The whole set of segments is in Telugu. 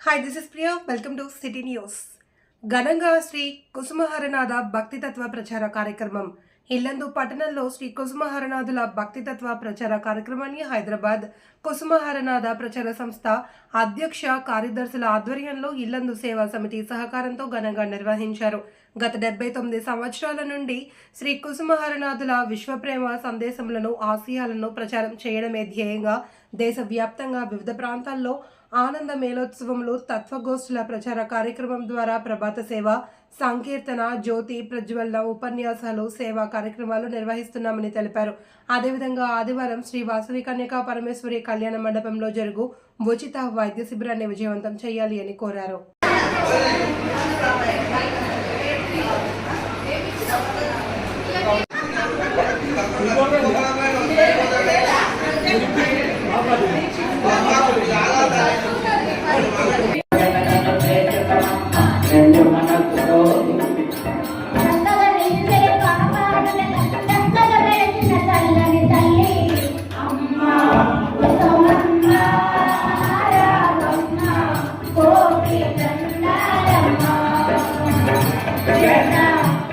Hi this is Priya welcome to city news ఘనంగా శ్రీ కుసుమహరనాథ భక్తితత్వ ప్రచార కార్యక్రమం. ఇల్లందు పట్టణంలో శ్రీ కుసుమహరనాథుల భక్తితత్వ ప్రచార కార్యక్రమాన్ని హైదరాబాద్ కుసుమహరనాథ ప్రచార సంస్థ అధ్యక్ష కార్యదర్శుల ఆధ్వర్యంలో ఇల్లందు సేవా సమితి సహకారంతో ఘనంగా నిర్వహించారు. గత డెబ్బై తొమ్మిది సంవత్సరాల నుండి శ్రీ కుసుమహరనాథుల విశ్వప్రేమ సందేశములను ఆశయాలను ప్రచారం చేయడమే ధ్యేయంగా దేశవ్యాప్తంగా వివిధ ప్రాంతాల్లో ఆనంద మేళోత్సవములు తత్వగోష్ఠుల ప్రచార కార్యక్రమం ద్వారా ప్రభాత సేవ సంకీర్తన జ్యోతి ప్రజ్వలన ఉపన్యాసాలు సేవా కార్యక్రమాలు నిర్వహిస్తున్నామని తెలిపారు. అదేవిధంగా ఆదివారం శ్రీ వాసవి కన్యకా పరమేశ్వరి కళ్యాణ మండపంలో జరుగు ఉచిత వైద్య శిబిరాన్ని విజయవంతం చేయాలి అని కోరారు.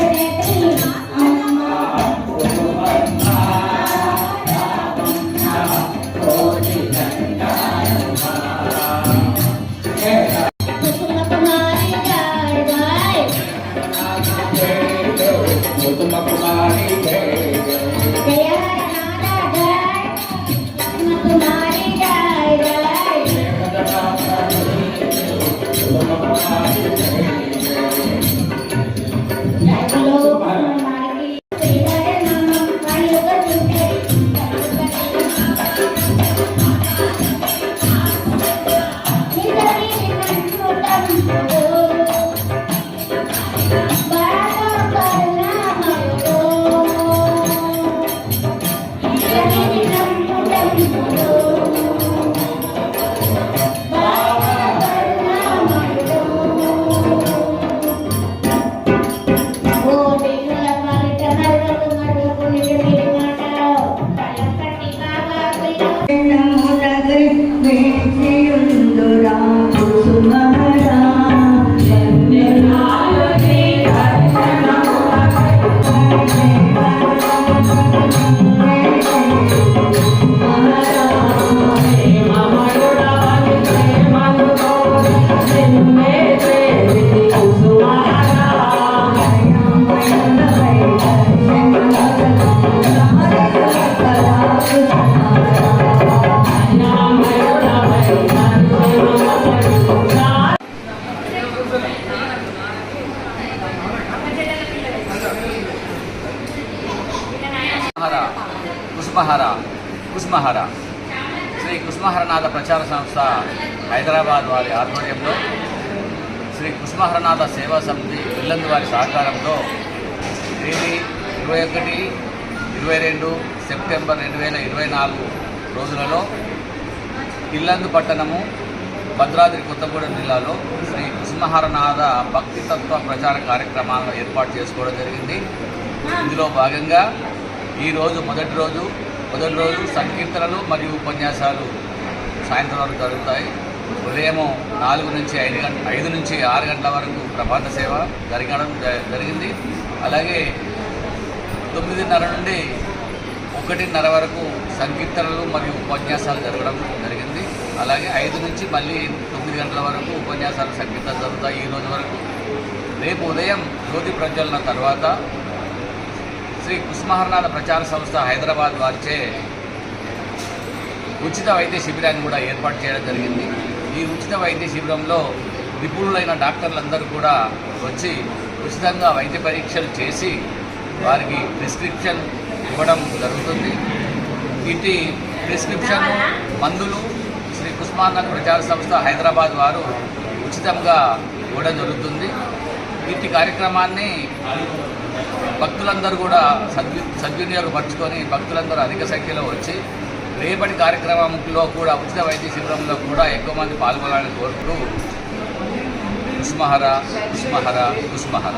Thank you. కుసుమహర కుసుమహర. శ్రీ కుసుమహరనాథ ప్రచార సంస్థ హైదరాబాద్ వారి ఆధ్వర్యంలో శ్రీ కుసుమహరనాథ సేవా సమితి ఇల్లందు వారి సహకారంతో తేదీ ఇరవై ఒకటి ఇరవై రెండు సెప్టెంబర్ రెండు వేల ఇరవై నాలుగు రోజులలో ఇల్లందు పట్టణము భద్రాద్రి కొత్తగూడెం జిల్లాలో శ్రీ కుసుమహరనాథ భక్తి తత్వ ప్రచార కార్యక్రమాలను ఏర్పాటు చేసుకోవడం జరిగింది. ఇందులో భాగంగా ఈరోజు మొదటి రోజు మొదటి రోజు సంకీర్తనలు మరియు ఉపన్యాసాలు సాయంత్రం వరకు జరుగుతాయి. ఉదయం నాలుగు నుంచి ఐదు గంట ఐదు నుంచి ఆరు గంటల వరకు ప్రభాత సేవ జరగడం జ- జరిగింది. అలాగే తొమ్మిదిన్నర నుండి ఒకటిన్నర వరకు సంకీర్తనలు మరియు ఉపన్యాసాలు జరగడం జరిగింది. అలాగే ఐదు నుంచి మళ్ళీ తొమ్మిది గంటల వరకు ఉపన్యాసాలు సంకీర్తనలు జరుగుతాయి ఈ రోజు వరకు. రేపు ఉదయం జ్యోతి ప్రజ్వలన తర్వాత శ్రీ కుస్మహర్నాథ ప్రచార సంస్థ హైదరాబాద్ వారిచే ఉచిత వైద్య శిబిరాన్ని కూడా ఏర్పాటు చేయడం జరిగింది. ఈ ఉచిత వైద్య శిబిరంలో నిపుణులైన డాక్టర్లందరూ కూడా వచ్చి ఉచితంగా వైద్య పరీక్షలు చేసి వారికి ప్రిస్క్రిప్షన్ ఇవ్వడం జరుగుతుంది. ఇటు ప్రిస్క్రిప్షన్ మందులు శ్రీ కుస్మాన ప్రచార సంస్థ హైదరాబాద్ వారు ఉచితంగా ఇవ్వడం జరుగుతుంది. ఇట్టి కార్యక్రమాన్ని భక్తులందరూ కూడా సద్వి సద్వినియోగపరుచుకొని భక్తులందరూ అధిక సంఖ్యలో వచ్చి రేపటి కార్యక్రమంలో కూడా ఉచిత వైద్య శిబిరంలో కూడా ఎక్కువ మంది పాల్గొనాలని కోరుతూ కుస్మహర కుస్మహర కుస్మహర